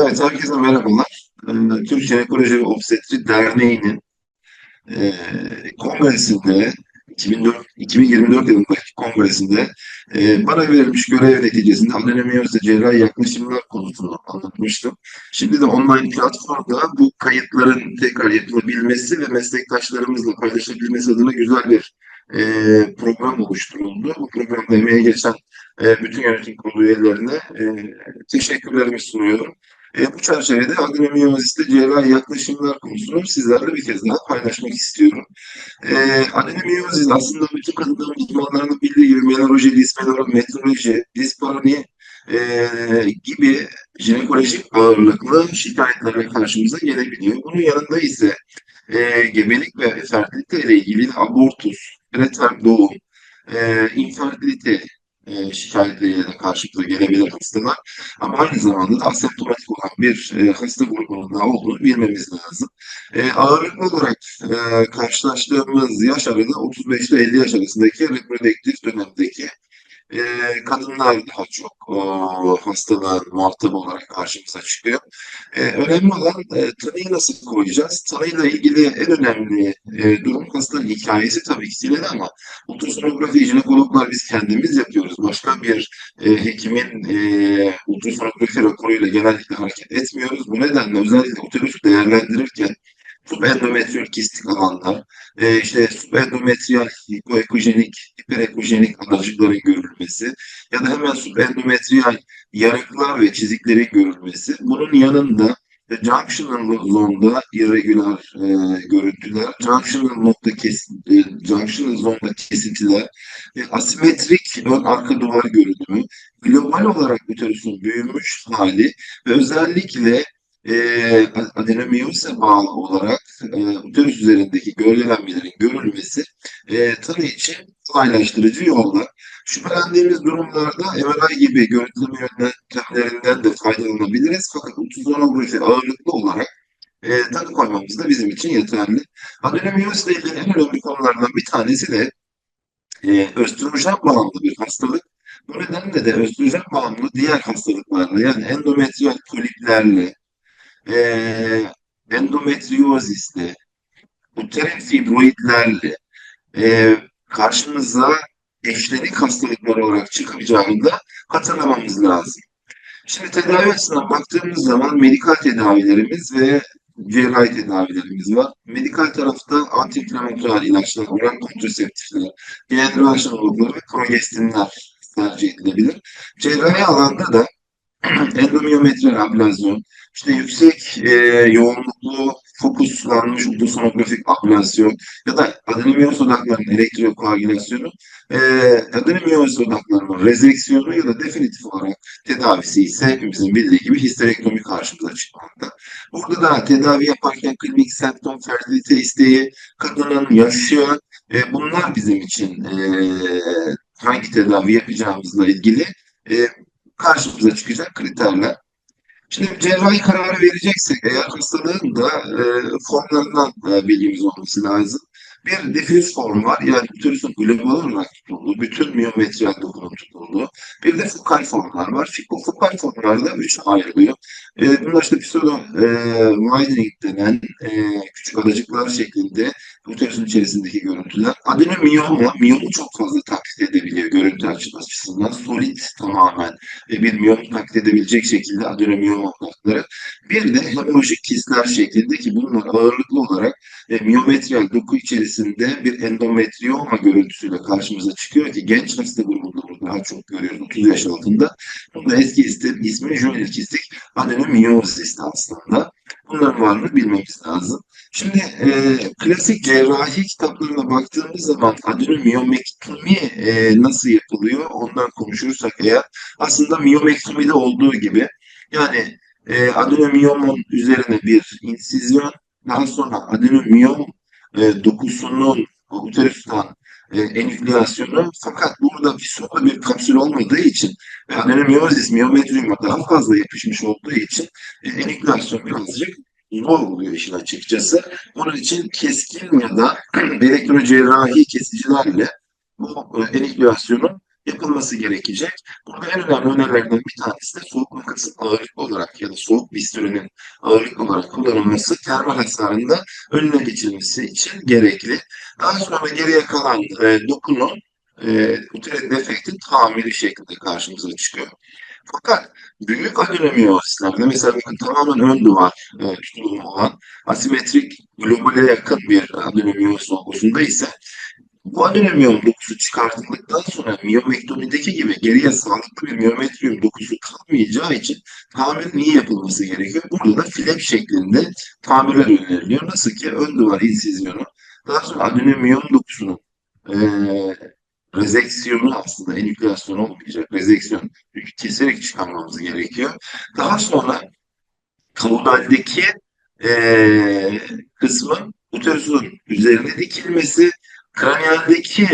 Evet, herkese merhabalar. Ee, Türk Jinekoloji ve Obstetri Derneği'nin e, kongresinde 2004, 2024 yılındaki kongresinde e, bana verilmiş görev neticesinde adenomiyozla cerrahi yaklaşımlar konusunu anlatmıştım. Şimdi de online platformda bu kayıtların tekrar yapılabilmesi ve meslektaşlarımızla paylaşabilmesi adına güzel bir e, program oluşturuldu. Bu programda emeğe geçen e, bütün yönetim kurulu üyelerine e, teşekkürlerimi sunuyorum. E, bu çerçevede adenomiyoziste cerrahi yaklaşımlar konusunu sizlerle bir kez daha paylaşmak istiyorum. E, adenomiyozis aslında bütün kadınların uzmanlarının bildiği gibi menoroloji, dismenoroloji, disparoni e, gibi jinekolojik ağırlıklı şikayetlerle karşımıza gelebiliyor. Bunun yanında ise e, gebelik ve fertilite ile ilgili abortus, preterm doğum, e, infertilite e, şikayetleriyle karşımıza gelebilir hastalar. Ama aynı zamanda da asemptomatik olan bir e, hasta grubunun daha olduğunu bilmemiz lazım. E, ağırlıklı olarak e, karşılaştığımız yaş aralığı 35 ile 50 yaş arasındaki reproduktif dönemdeki e, kadınlar daha çok o, hastalığın muhatabı olarak karşımıza çıkıyor. E, önemli olan e, tanıyı nasıl koyacağız? Tanıyla ilgili en önemli e, durum hastanın hikayesi tabii ki sileli ama ultrasonografi jinekologlar biz kendimiz yapıyoruz. Başka bir e, hekimin e, ultrasonografi raporuyla genellikle hareket etmiyoruz. Bu nedenle özellikle uterusu değerlendirirken subendometriyal kistik alanlar, e, işte subendometriyal hipoekojenik, hiperekojenik adacıkların görülmesi ya da hemen subendometriyal yarıklar ve çiziklerin görülmesi. Bunun yanında e, junctional zonda irregular e, görüntüler, junctional nokta kesin, e, junctional zonda kesintiler, e, asimetrik ön arka duvar görünümü, global olarak uterusun büyümüş hali ve özellikle e, adenomiyose bağlı olarak e, uterus üzerindeki gölgelenmelerin görülmesi e, tanı için kolaylaştırıcı yollar. Şüphelendiğimiz durumlarda MRI gibi görüntüleme yöntemlerinden de faydalanabiliriz. Fakat ultrasonografi ağırlıklı olarak e, tanı koymamız da bizim için yeterli. Adenomiyose ile ilgili en önemli konulardan bir tanesi de e, östrojen bağımlı bir hastalık. Bu nedenle de östrojen bağımlı diğer hastalıklarla yani endometriyal poliplerle, e, endometriozisle, uterin fibroidlerle e, karşımıza eşlenik hastalıklar olarak çıkacağını da hatırlamamız lazım. Şimdi tedavi açısından baktığımız zaman medikal tedavilerimiz ve cerrahi tedavilerimiz var. Medikal tarafta antiinflamatuar ilaçlar, oral kontraseptifler, genel olukları ve progestinler tercih edilebilir. Cerrahi alanda da endomiyometri ablazyon, işte yüksek e, yoğunluklu fokuslanmış ultrasonografik ablasyon ya da adenomiyos odaklarının elektrokoagülasyonu, e, adenomiyos odaklarının rezeksiyonu ya da definitif olarak tedavisi ise hepimizin bildiği gibi histerektomi karşımıza çıkmakta. Burada da tedavi yaparken klinik semptom fertilite isteği, kadının yaşı, e, bunlar bizim için e, hangi tedavi yapacağımızla ilgili e, karşımıza çıkacak kriterler. Şimdi cerrahi kararı vereceksek eğer hastalığın da e, formlarından e, bilgimiz olması lazım. Bir difüz form var. Yani uterusun global olarak tutulduğu, bütün miyometriyel dokunun tutulduğu. Bir de fokal formlar var. Bu fokal formlarda üç ayrılıyor. E, bunlar işte pseudo e, widening denen e, küçük adacıklar şeklinde uterusun içerisindeki görüntüler. Adenomiyoma, miyomu çok fazla taklit edebiliyor görüntü açısından. Solid tamamen e, bir miyomu taklit edebilecek şekilde adenomiyoma hatları. Bir de hemorajik kistler şeklinde ki bunlar ağırlıklı olarak e, miyometriyal doku içerisinde bir endometriyoma görüntüsüyle karşımıza çıkıyor ki genç hasta grubunda bunu daha çok görüyoruz 30 yaş altında. Bunda eski ismi, ismi juvenil kistik adenomiyozis aslında. Bunların varlığını bilmemiz lazım. Şimdi e, klasik cerrahi kitaplarına baktığımız zaman adenomiyomektomi e, nasıl yapılıyor ondan konuşursak eğer aslında miyomektomide olduğu gibi yani e, adenomiyomon üzerine bir insizyon daha sonra adenomiyom e, dokusunun uterustan e, enükleasyonu fakat burada fisyonda bir kapsül olmadığı için ve adenomiyozis miyometriuma daha fazla yapışmış olduğu için e, enükleasyon birazcık zor oluyor işin açıkçası. Onun için keskin ya da elektrocerrahi kesicilerle bu e, enükleasyonun yapılması gerekecek. Burada en önemli önerilerden bir tanesi de soğuk makasın ağırlık olarak ya da soğuk bistürünün ağırlık olarak kullanılması termal hasarında önüne geçilmesi için gerekli. Daha sonra geriye kalan e, dokunun e, uterine defektin tamiri şeklinde karşımıza çıkıyor. Fakat büyük adenomiyosislerde mesela tamamen ön duvar e, tutulumu olan asimetrik globale yakın bir adenomiyosis olgusunda ise bu adenomiyom dokusu çıkartıldıktan sonra miyomektomideki gibi geriye sağlıklı bir miyometrium dokusu kalmayacağı için tamir niye yapılması gerekiyor? Burada da flap şeklinde tamirler öneriliyor. Nasıl ki ön duvar insizyonu daha sonra adenomiyom dokusunun e, rezeksiyonu aslında enükleasyon olmayacak. Rezeksiyon çünkü keserek çıkarmamız gerekiyor. Daha sonra kaudaldeki e, kısmın uterusun üzerine dikilmesi, kraniyaldeki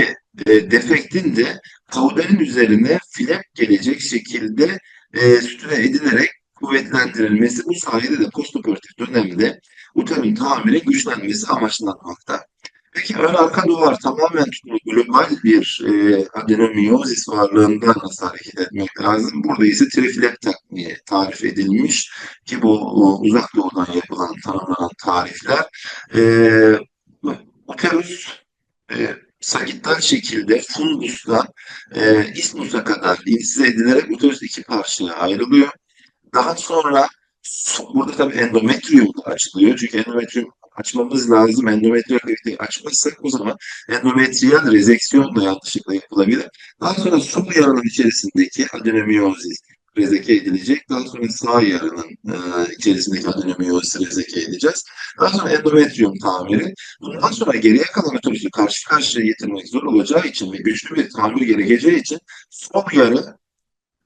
e, defektin de kaudalin üzerine flap gelecek şekilde e, sütüne edilerek kuvvetlendirilmesi bu sayede de postoperatif dönemde uterun tamiri güçlenmesi amaçlanmakta. Peki ön arka duvar tamamen tutulu global bir e, adenomiyozis varlığından nasıl hareket etmek lazım? Burada ise triflep takviye tarif edilmiş ki bu o, uzak doğudan yapılan tanımlanan tarifler. E, uterus e, sagittal şekilde fundustan e, ismusa kadar insize edilerek uterus iki parçaya ayrılıyor. Daha sonra burada tabii endometrium da açılıyor. Çünkü endometrium açmamız lazım. Endometriyal kaviteyi açmazsak o zaman endometriyal rezeksiyon da yanlışlıkla yapılabilir. Daha sonra sol yarının içerisindeki adenomiyozis rezeke edilecek. Daha sonra sağ yarının e, içerisindeki adenomiyozisi rezeke edeceğiz. Daha sonra endometrium tamiri. Bundan sonra geriye kalan otobüsü karşı karşıya getirmek zor olacağı için ve güçlü bir tamir gerekeceği için sol yarı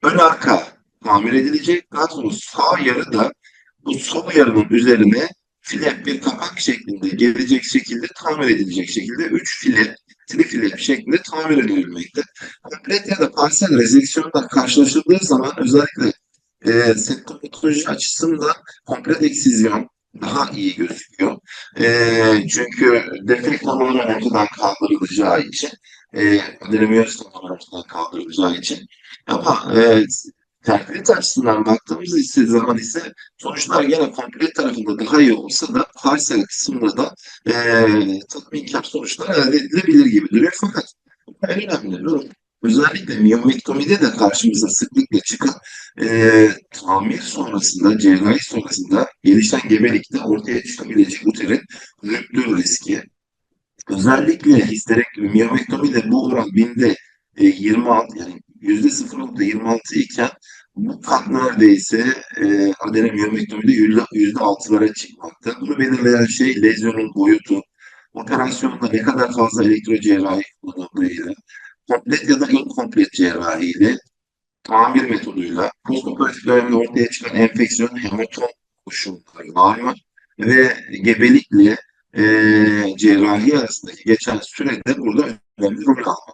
ön arka tamir edilecek. Daha sonra sağ yarı da bu sol yarının üzerine flap bir kapak şeklinde gelecek şekilde tamir edilecek şekilde 3 flap, triflap şeklinde tamir edilmekte. Komplet ya da parsel rezeksiyonlar karşılaşıldığı zaman özellikle e, septometoloji açısından komplet eksizyon daha iyi gözüküyor. E, çünkü defekt tamamen ortadan kaldırılacağı için e, adenomiyos tamamen ortadan kaldırılacağı için ama e, terklit açısından baktığımız ise zaman ise sonuçlar gene komple tarafında daha iyi olsa da parsel kısmında da e, tatminkar sonuçlar elde edilebilir gibi duruyor. Fakat önemli durum özellikle miyomektomide de karşımıza sıklıkla çıkan e, tamir sonrasında, cerrahi sonrasında gelişen gebelikte ortaya çıkabilecek uterin rüptür riski. Özellikle histerektomi, miyomektomide bu oran binde e, 26 yani %0.26 iken kat neredeyse e, adenomiyomektomide yüzde altılara çıkmakta. Bunu belirleyen şey lezyonun boyutu, operasyonda ne kadar fazla elektrocerrahi kullanıldığıyla, komplet ya da inkomplet cerrahiyle, tamir metoduyla, postoperatif dönemde ortaya çıkan enfeksiyon, hematom koşulları var mı? Ve gebelikle e, cerrahi arasındaki geçen sürede burada önemli rol almakta.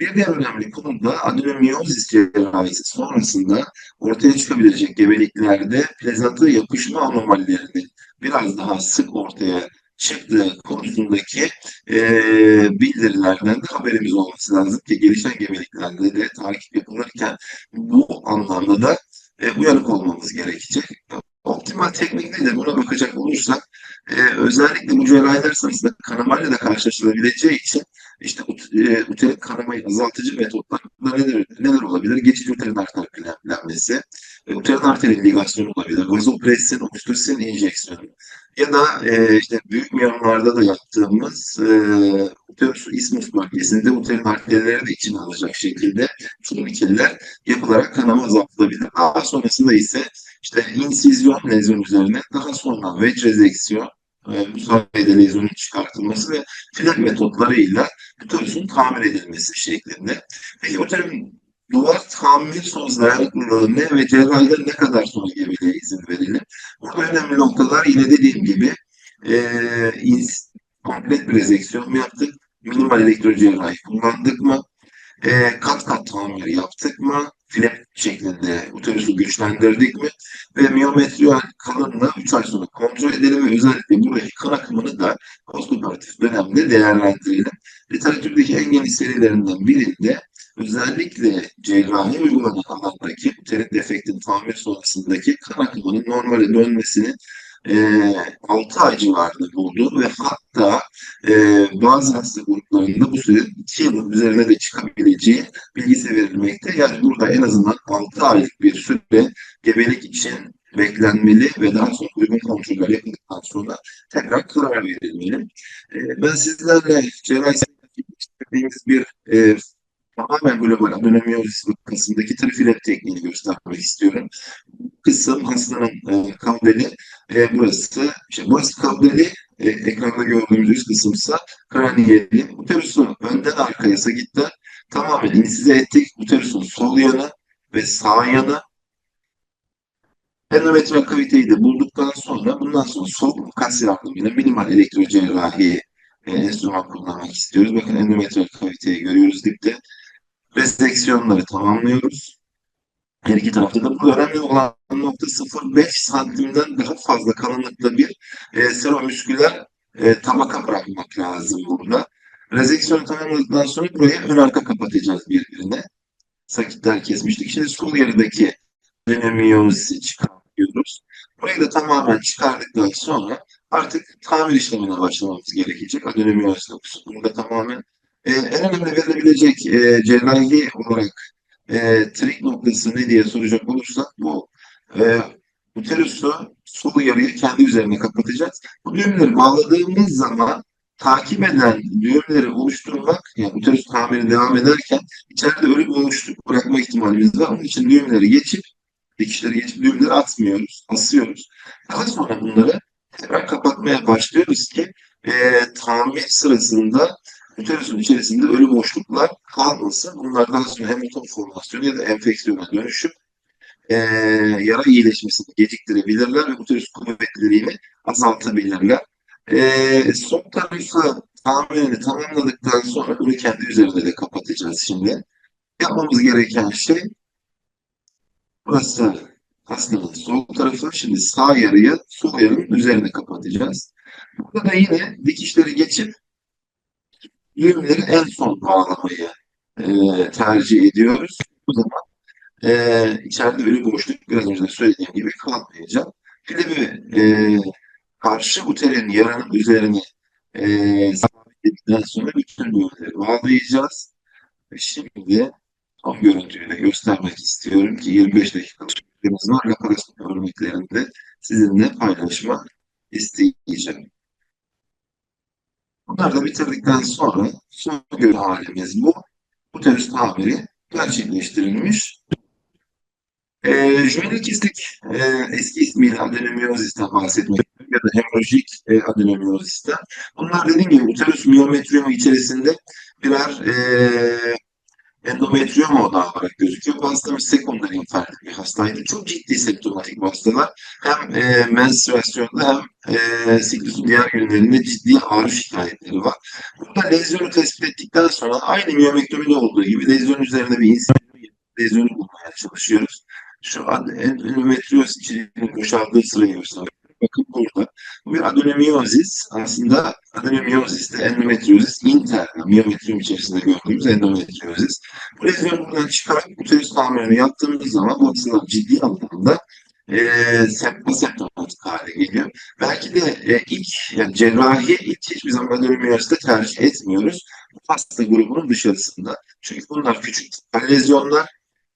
Bir diğer önemli konu da adenomiyozis cerrahisi sonrasında ortaya çıkabilecek gebeliklerde plezatı yapışma anomalilerinin biraz daha sık ortaya çıktığı konusundaki e, bildirilerden de haberimiz olması lazım ki gelişen gebeliklerde de takip yapılırken bu anlamda da e, uyanık olmamız gerekecek. Optimal teknik nedir? Buna bakacak olursak e, özellikle bu cerrahiler sırasında kanamayla da karşılaşılabileceği için işte e, uterin kanamayı azaltıcı metotlar neler, neler olabilir? Geçici uterin arter klemplenmesi, e, uterin arterin ligasyonu olabilir, vazopressin, oksitosin enjeksiyonu ya da e, işte büyük miyomlarda da yaptığımız e, uterus ismus bölgesinde uterin arterleri de içine alacak şekilde turnikiller yapılarak kanama azaltılabilir. Daha sonrasında ise işte insizyon lezyon üzerine daha sonra veç e, bu sayede lezyonun çıkartılması ve flap metotlarıyla uterusun tamir edilmesi şeklinde. Peki uterun duvar tamir sonucu dayanıklılığı ne ve cerrahide ne kadar sonra gebeliğe izin verilir? Burada önemli noktalar yine dediğim gibi e, ins, komplet bir rezeksiyon mu yaptık? Minimal elektrocerrahi kullandık mı? E, kat kat tamir yaptık mı? Flap şeklinde uterusu güçlendirdik mi? Ve miyometriyal kalınlığı 3 ay sonra kontrol edelim ve özellikle buradaki kan akımını da postoperatif dönemde değerlendirelim. Literatürdeki en geniş serilerinden birinde özellikle cerrahi uygulanan alandaki uterin defektin tamir sonrasındaki kan akımının normale dönmesini e, 6 ay civarında buldu ve hatta e, bazı hasta gruplarında bu süre 2 yılın üzerine de çıkabileceği bilgisi verilmekte. Yani burada en azından 6 aylık bir süre gebelik için beklenmeli ve daha sonra uygun kontroller yapıldıktan sonra tekrar karar verilmeli. E, ben sizlerle cerrahi dediğimiz bir e, tamamen global adenomiyozis vakasındaki trifilet tekniğini göstermek istiyorum. Bu kısım hastanın e, kableli, e, burası, işte burası kableli, e, ekranda gördüğümüz üst kısımsa kraniyeli. Uterusu önden arkaya sagittal tamamen insize ettik. Uterusun sol yanı ve sağ yanı endometrial kaviteyi de bulduktan sonra bundan sonra sol kas yardımıyla minimal elektrocerrahi e, enstrüman kullanmak istiyoruz. Bakın endometrial kaviteyi görüyoruz dipte. Reseksiyonları tamamlıyoruz. Her iki tarafta da bu önemli olan nokta 0,5 santimden daha fazla kalınlıkta bir e, seromüsküler e, tabaka bırakmak lazım burada. Rezeksiyonu tamamladıktan sonra buraya ön arka kapatacağız birbirine. Sakitler kesmiştik. Şimdi sol yarıdaki adenomiyozisi çıkartıyoruz. Burayı da tamamen çıkardıktan sonra artık tamir işlemine başlamamız gerekecek. Adenomiyozis dokusu. Bunu da tamamen e, en önemli verilebilecek e, cerrahi olarak e, trik noktası ne diye soracak olursak bu e, uterusu sol yarıyı kendi üzerine kapatacağız. Bu düğümleri bağladığımız zaman takip eden düğümleri oluşturmak, yani uterus tamiri devam ederken içeride öyle oluşturup bırakma ihtimalimiz var. Onun için düğümleri geçip, dikişleri geçip düğümleri atmıyoruz, asıyoruz. Daha sonra bunları tekrar kapatmaya başlıyoruz ki e, tamir sırasında uterusun içerisinde ölü boşluklar kalmasın. Bunlar daha sonra hematom formasyonu ya da enfeksiyona dönüşüp e, yara iyileşmesini geciktirebilirler ve uterus kuvvetliliğini azaltabilirler. E, son tarafı tamirini tamamladıktan sonra bunu kendi üzerinde de kapatacağız şimdi. Yapmamız gereken şey burası hastanın sol tarafı. Şimdi sağ yarıyı sol yarının üzerine kapatacağız. Burada da yine dikişleri geçip düğümleri en son bağlamayı e, tercih ediyoruz. Bu zaman e, içeride ölü boşluk biraz önce söylediğim gibi kalmayacak. Bir e, karşı uterin yaranın üzerine e, sabitledikten sonra bütün düğümleri bağlayacağız. Şimdi son görüntüyü de göstermek istiyorum ki 25 dakikalık süremiz var. Laparoscopy örneklerini de sizinle paylaşmak isteyeceğim. Bunları da bitirdikten sonra son görü halimiz bu. Uterus tamiri gerçekleştirilmiş. E, jümelik kistik e, eski ismiyle adenomiyozisten bahsetmek ya da hemorajik e, adenomiyozisten. Bunlar dediğim gibi uterus miyometriyumu içerisinde birer e, endometriyoma odağı olarak gözüküyor. Bu hastamız sekonder infarkt bir hastaydı. Çok ciddi semptomatik hastalar. Hem e, menstruasyonda hem e, siklusun diğer günlerinde ciddi ağrı şikayetleri var. Burada lezyonu tespit ettikten sonra aynı miyomektomide olduğu gibi lezyonun üzerinde bir insiyon lezyonu bulmaya çalışıyoruz. Şu an endometrioz içeriğinin boşaldığı sırayı gösteriyor. Bakın burada. Bu bir adenomiyozis. Aslında adenomiyozis de endometriozis interna, miyometrium içerisinde gördüğümüz endometriozis. Bu lezyonu buradan çıkarıp uterus tamirini yaptığımız zaman bu hastalar ciddi anlamda e, septoseptomatik hale geliyor. Belki de e, ilk yani cerrahi ilk hiçbir zaman adenomiyoziste tercih etmiyoruz. Hasta grubunun dışarısında. Çünkü bunlar küçük lezyonlar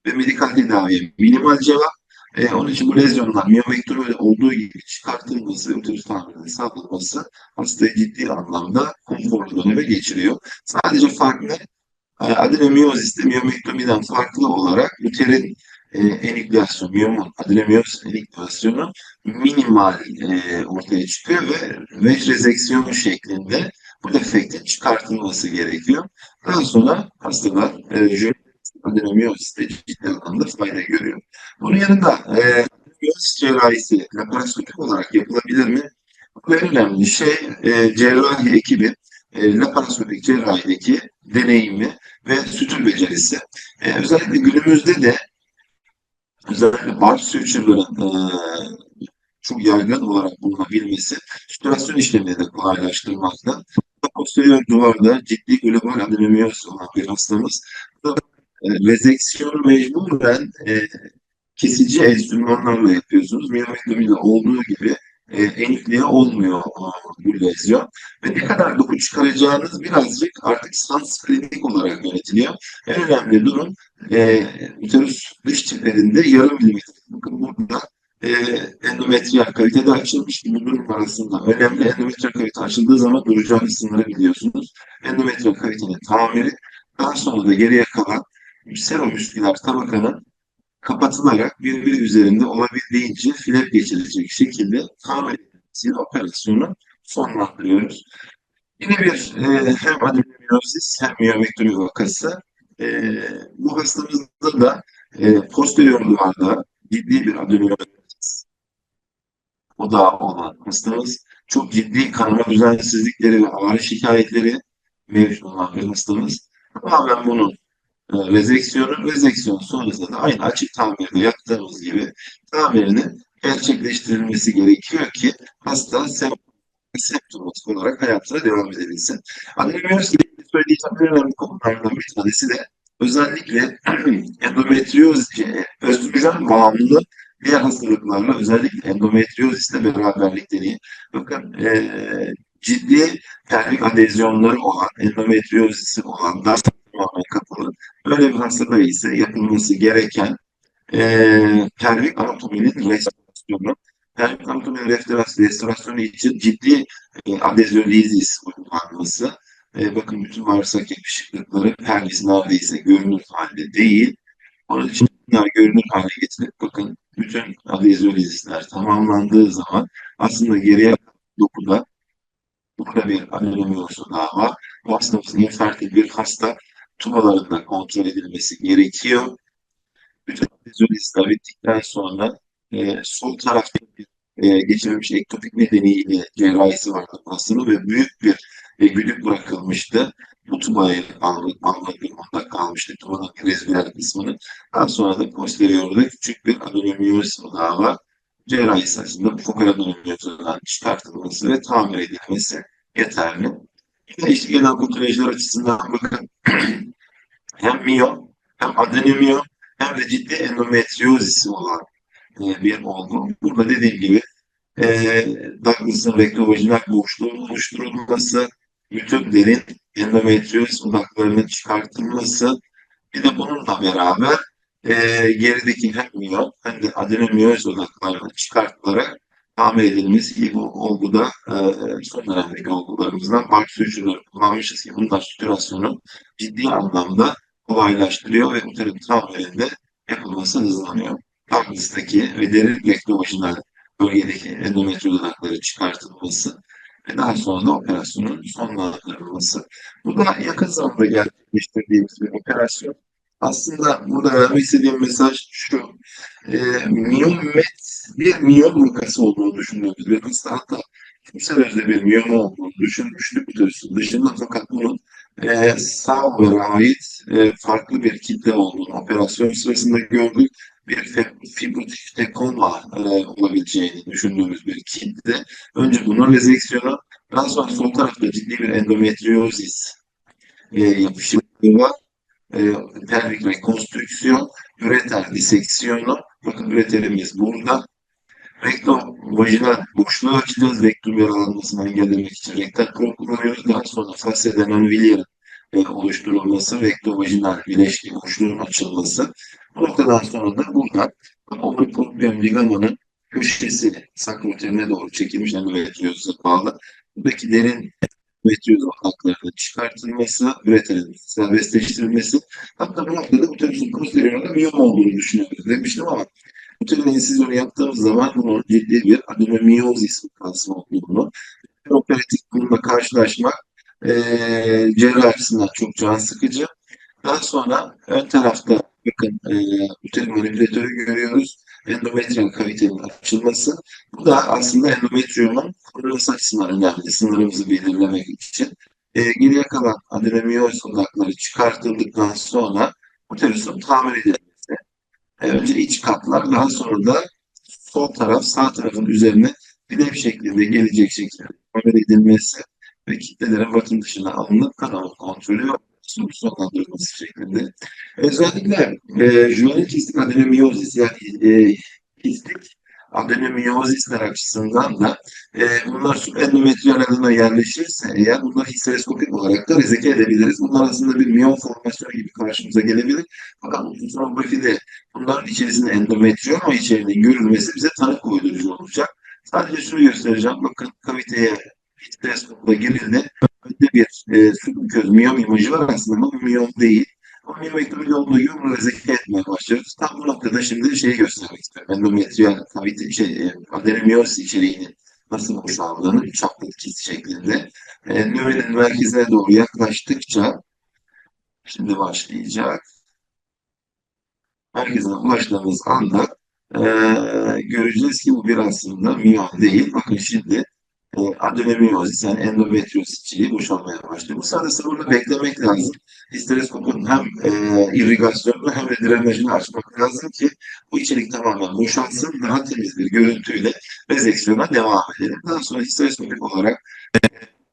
ve medikal tedaviye minimal cevap e, onun için bu lezyonlar miyomektomi olduğu gibi çıkartılması uterus tamirinin sağlanması hastayı ciddi anlamda konforlu döneme geçiriyor. Sadece fark ne? E, adenomiyoziste miyomektomiden farklı olarak uterin e, enükleasyon, miyomun, adenomiyozis enükleasyonu minimal e, ortaya çıkıyor ve veç rezeksiyonu şeklinde bu defektin çıkartılması gerekiyor. Daha sonra hastalar e, adenomiyoziste ciddi anlamda fayda görüyor. Bunun yanında e, adenomiyozis cerrahisi laparoskopik olarak yapılabilir mi? Bu en önemli şey e, cerrahi ekibi e, laparoskopik cerrahideki deneyimi ve sütül becerisi. E, özellikle günümüzde de özellikle bar suture'ların e, çok yaygın olarak bulunabilmesi süturasyon işlemini de kolaylaştırmakta. Posterior duvarda ciddi global adenomiyozis olan bir hastamız rezeksiyonu mecburen e, kesici enstrümanlarla yapıyorsunuz. Miyomektomide olduğu gibi e, enikliğe olmuyor bu lezyon. Ve ne kadar doku çıkaracağınız birazcık artık sans klinik olarak yönetiliyor. En önemli durum e, uterus dış tiplerinde yarım milimetre. Bakın burada e, endometriyal kalitede açılmış bu durum arasında. Önemli endometriyal kalite açıldığı zaman duracağını sınırı biliyorsunuz. Endometriyal kalitenin tamiri daha sonra da geriye kalan seromüsküler tabakanın kapatılarak birbiri üzerinde olabildiğince flap geçirecek şekilde tamir edilmesi operasyonu sonlandırıyoruz. Yine bir e, hem adenomiyozis hem miyomektomi vakası. E, bu hastamızda da e, posterior duvarda ciddi bir adenomiyozis odağı olan hastamız. Çok ciddi kanama düzensizlikleri ve ağrı şikayetleri mevcut olan bir hastamız. Tamamen bunun e, rezeksiyonu, rezeksiyon sonrasında da aynı açık tamirde yaptığımız gibi tamirinin gerçekleştirilmesi gerekiyor ki hasta semptomatik olarak hayatına devam edebilsin. Adenomiyos gibi söyleyeceğim en önemli konulardan bir tanesi de özellikle endometrioz, östrojen bağımlı diğer hastalıklarla özellikle endometriozisle beraberlikleri. Bakın e, ciddi pelvik adezyonları olan, endometriozisi olan, tamamen kapalı. Böyle bir hastalığı ise yapılması gereken e, pelvik anatominin restorasyonu. Pelvik anatominin restorasyonu, restorasyonu için ciddi e, adezyolizis uygulanması. E, bakın bütün bağırsak yapışıklıkları pelvis neredeyse görünür halde değil. Onun için bunlar görünür hale getirip bakın bütün adezyolizisler tamamlandığı zaman aslında geriye dokuda burada bir adenomiyozlu daha var. Bu hastamız infertil bir hasta tumalarında kontrol edilmesi gerekiyor. Bütün adezyolizler bittikten sonra e, sol tarafta bir e, geçirilmiş ektopik nedeniyle cerrahisi vardı hastanın ve büyük bir e, güdük bırakılmıştı. Bu tumayı almak bir 10 dakika almıştı. Tumanın rezbiler kısmını. Daha sonra da posteriorda küçük bir adenomiyozis daha var. Cerrahi sırasında bu fokal adenomiyozundan çıkartılması ve tamir edilmesi yeterli. Yine işte genel patolojiler açısından bakın hem miyom hem adenomiyom hem de ciddi endometriozisi olan e, bir olgu. Burada dediğim gibi e, Douglas'ın rektovajinal boşluğun oluşturulması, bütün derin endometrioz odaklarının çıkartılması, bir de bununla beraber e, gerideki hem miyom hem de adenomiyöz odaklarının çıkartılarak tamir edilmesi ki bu olguda e, son dönemdeki olgularımızdan Bark sürücüleri kullanmışız ki bunlar sütürasyonu ciddi anlamda kolaylaştırıyor ve uterin tamirinde yapılması hızlanıyor. Douglas'taki ve derin rektovajinal bölgedeki endometrioz odakları çıkartılması ve daha sonra da operasyonun sonlandırılması. Bu da yakın zamanda gerçekleştirdiğimiz bir operasyon. Aslında burada vermek istediğim mesaj şu. E, miyomet bir miyom vakası olduğunu düşünüyoruz. Bir hasta hatta kimselerde bir miyom olduğunu düşünmüştük dışında fakat bunun e, sağ ait e, farklı bir kitle olduğunu operasyon sırasında gördük. Bir fibrotik tekoma e, olabileceğini düşündüğümüz bir kitle. Önce bunun rezeksiyonu, daha sonra sol tarafta ciddi bir endometriozis e, yapışıklığı var e, pelvik rekonstrüksiyon, üreter diseksiyonu. Bakın üreterimiz burada. Rektum vajinal boşluğu açacağız. Rektum yaralanmasını engellemek için rektal krom kullanıyoruz. Daha sonra fasciaden vilyerin e, oluşturulması, rektum vajinal bileşki boşluğun açılması. Bu noktadan sonra da buradan omnipotium ligamanın köşesi sakroterine doğru çekilmiş endometrioza bağlı. Buradaki derin metriyoz haklarının çıkartılması, üretenin serbestleştirilmesi. Hatta bu noktada uterusun posteriorunda miyom olduğunu düşünüyoruz demiştim ama uterin insizyonu yaptığımız zaman bunun ciddi bir adenomiyozis vakası olduğunu, operatif bununla karşılaşmak e, cerrah açısından çok can sıkıcı. Daha sonra ön tarafta bakın e, uterin manipülatörü görüyoruz endometriyal kavitenin açılması. Bu da aslında endometriyumun korunması açısından önemli. Sınırımızı belirlemek için. E, geriye kalan adenomiyöz odakları çıkartıldıktan sonra uterusun tamir edilmesi. Önce iç katlar daha sonra da sol taraf sağ tarafın üzerine bir şeklinde gelecek şekilde tamir edilmesi ve kitlelerin bakım dışına alınıp kanal kontrolü operasyonu sonlandırılması şeklinde. Özellikle e, juvenil kistik adenomiyozis yani e, kistik adenomiyozisler açısından da e, bunlar subendometriyal adına yerleşirse eğer bunları histereskopik olarak da rezeke edebiliriz. Bunlar aslında bir miyom formasyonu gibi karşımıza gelebilir. Fakat ultrasonografide bunların içerisinde endometriyoma içeriğinin görülmesi bize tanı koydurucu olacak. Sadece şunu göstereceğim. Bakın kaviteye histereskopla girildi. Önde bir e, submuköz miyom imajı var aslında ama miyom değil. O miyomektomi olduğu gibi bunu rezeke etmeye başlıyoruz. Tam bu noktada şimdi şeyi göstermek istiyorum. Endometriyal kavite, şey, e, adenomiyozis içeriğinin nasıl boşaldığını bir çaplı çiz şeklinde. E, nörenin merkezine doğru yaklaştıkça şimdi başlayacak. Merkezine ulaştığımız anda e, göreceğiz ki bu bir aslında miyom değil. Bakın şimdi e, adenomiyozis yani endometrioz içeriği boşalmaya başlıyor. Bu sırada burada beklemek lazım. Histereskopun hem e, irrigasyonunu hem de drenajını açmak lazım ki bu içerik tamamen boşalsın. Daha temiz bir görüntüyle rezeksiyona devam edelim. Daha sonra histereskopik olarak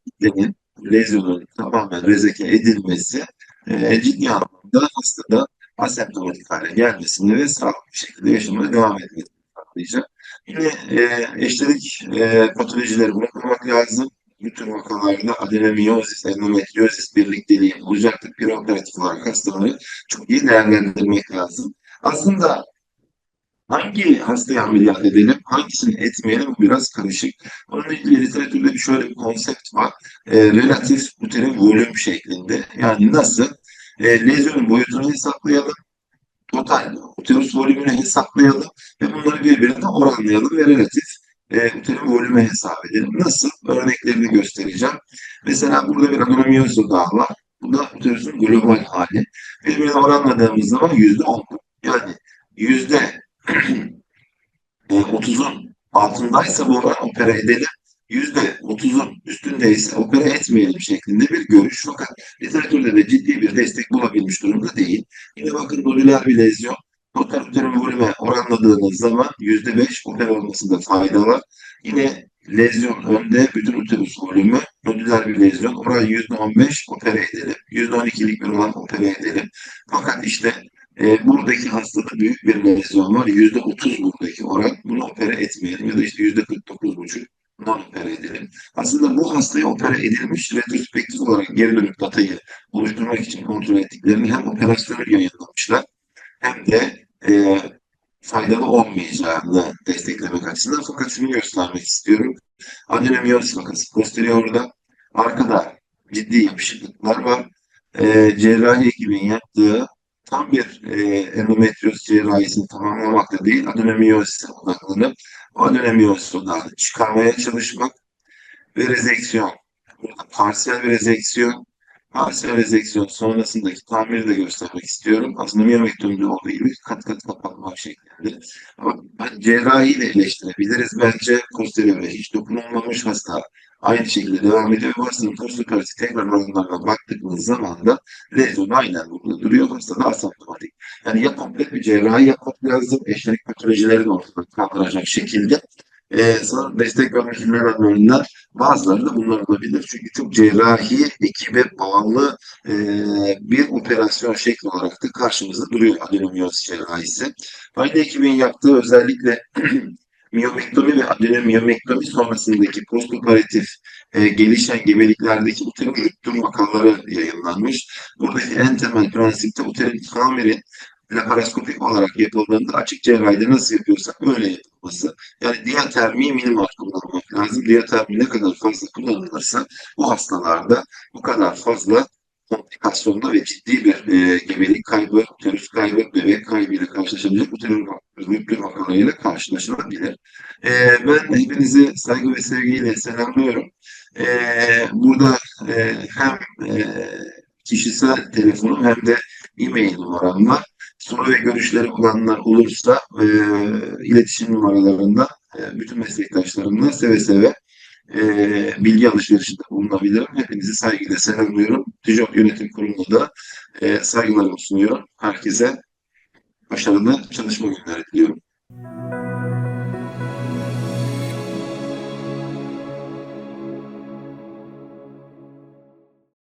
kitlenin, lezyonun tamamen rezeke edilmesi e, ciddi anlamda hastada asemptomatik hale gelmesini ve sağlıklı bir şekilde yaşamına devam etmesini sağlayacak. Yine e, eşlerik e, patolojileri bırakmamak lazım. Bu tür vakalarda adenomiyozis, endometriyozis birlikteliği olacaktır. Preoperatif olarak hastaları çok iyi değerlendirmek lazım. Aslında hangi hastayı ameliyat edelim, hangisini etmeyelim biraz karışık. Onun ilgili literatürde şöyle bir konsept var. E, relatif uterin volüm şeklinde. Yani nasıl? E, lezyonun boyutunu hesaplayalım total uterus volümünü hesaplayalım ve bunları birbirine oranlayalım ve relatif e, uterin volümü hesap edelim. Nasıl? Örneklerini göstereceğim. Mesela burada bir adenomiyozis odağı var. Bu da uterusun global hali. Birbirine oranladığımız zaman yüzde on. Yani yüzde otuzun altındaysa bu oran opera edelim yüzde otuzun üstündeyse opera etmeyelim şeklinde bir görüş. Fakat literatürde de ciddi bir destek bulabilmiş durumda değil. Yine bakın dolüler bir lezyon. Total uterin volüme oranladığınız zaman yüzde beş opera olmasında fayda var. Yine lezyon önde bütün uterus volümü nodüler bir lezyon. Oran %15 opere edelim. %12'lik bir olan opere edelim. Fakat işte e, buradaki hastada büyük bir lezyon var. %30 buradaki oran. Bunu opere etmeyelim ya da işte %49 Hastayı opera edilmiş retrospektif olarak geri dönük datayı oluşturmak için kontrol ettiklerini hem operasyonu yayınlamışlar hem de e, faydalı olmayacağını desteklemek açısından fakat şunu göstermek istiyorum. Adenomiyozis vakası posteriorda arkada ciddi yapışıklıklar var. E, cerrahi ekibin yaptığı tam bir e, endometrioz cerrahisini tamamlamakta değil, adenomiyozise odaklanıp o adenomiyozis odağını çıkarmaya çalışmak ve rezeksiyon. Burada parsiyel bir rezeksiyon, parsiyel rezeksiyon sonrasındaki tamiri de göstermek istiyorum. Aslında miyomektomide olduğu gibi kat kat kapatmak şeklinde. Ama cerrahiyle eleştirebiliriz. Bence posteriore hiç dokunulmamış hasta aynı şekilde devam ediyor. Bu hastanın postoperatif tekrar oranlarına baktığımız zaman da lezyon aynen burada duruyor. Hasta da asemptomatik. Yani ya komple bir cerrahi yapmak lazım. Eşlenik patolojileri de ortadan kaldıracak şekilde. Ee, sana destek için nedenlerinden bazıları da bunlar olabilir. Çünkü çok cerrahi ekibe bağlı e, bir operasyon şekli olarak da karşımızda duruyor adenomiyozis cerrahisi. Aynı ekibin yaptığı özellikle miyomektomi ve adenomiyomektomi sonrasındaki postoperatif e, gelişen gebeliklerdeki uterin rüptür vakaları yayınlanmış. Buradaki en temel prensip de uterin tamiri laparoskopik olarak yapıldığında açık cerrahide nasıl yapıyorsak öyle yapılması. Yani diatermiyi minimal kullanmak lazım. Diatermi ne kadar fazla kullanılırsa bu hastalarda bu kadar fazla komplikasyonda ve ciddi bir e, gebelik kaybı, uterus kaybı, bebek kaybı ile karşılaşabilecek uterus vakalarıyla karşılaşılabilir. E, ben hepinizi saygı ve sevgiyle selamlıyorum. E, burada e, hem e, kişisel telefonum hem de e-mail numaram var. Soru ve görüşleri olanlar olursa e, iletişim numaralarında e, bütün meslektaşlarımla seve seve e, bilgi alışverişinde bulunabilirim. Hepinizi saygıyla selamlıyorum. TÜJOP Yönetim Kurulu'na da e, saygılarımı sunuyorum. Herkese başarılı çalışma günleri diliyorum.